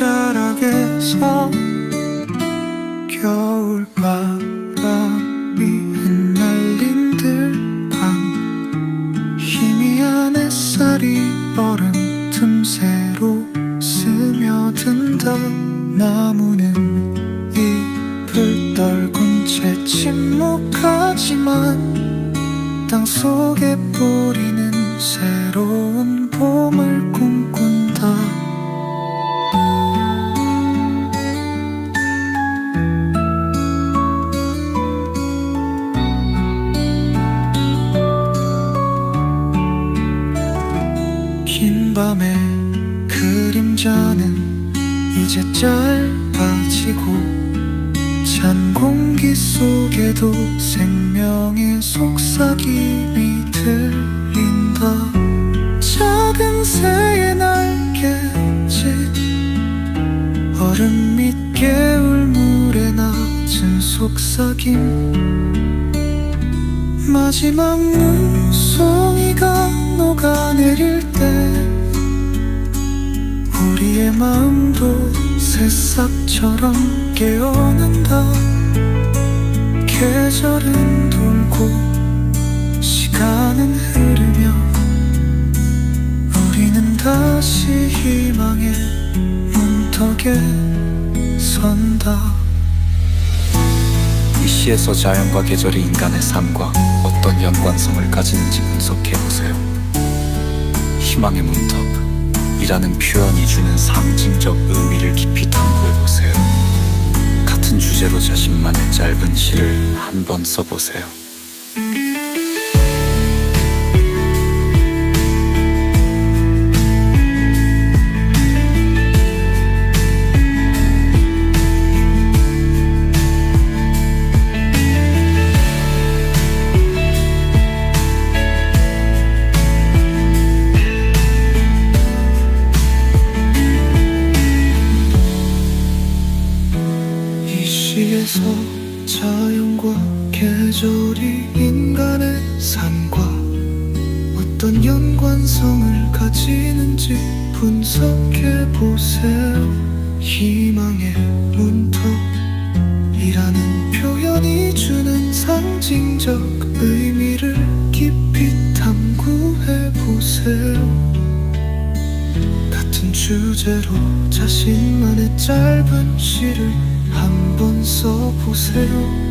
자락에서 겨울 바람이 흩날린 들밤 희미한 햇살이 얼음 틈새로 스며든다. 나무는 잎을 떨군 채 침묵하지만 땅 속에 뿌리는 새로운 봄을 꿈꾼다 긴 밤의 그림자는 이제 짧아지고 찬 공기 속에도 생명의 속삭임이 들린다. 작은 새의 날개짓 얼음 밑 개울 물에 낮은 속삭임. 마지막 눈송이가 녹아내릴 때 우리의 마음도 새싹처럼 깨어난다 계절은 돌고 시간은 흐르며 우리는 다시 희망의 문턱에 선다 이 시에서 자연과 계절이 인간의 삶과 어떤 연관성을 가지는지 분석해보세요. 희망의 문턱이라는 표현이 주는 상징적 의미를 깊이 탐구해보세요. 같은 주제로 자신만의 짧은 시를 한 번 써보세요. 이 시에서 자연과 계절이 인간의 삶과 어떤 연관성을 가지는지 분석해 보세요. 희망의 문턱이라는 표현이 주는 상징적 의미를 깊이 탐구해 보세요. 같은 주제로 자신만의 짧은 시를 한번 써보세요.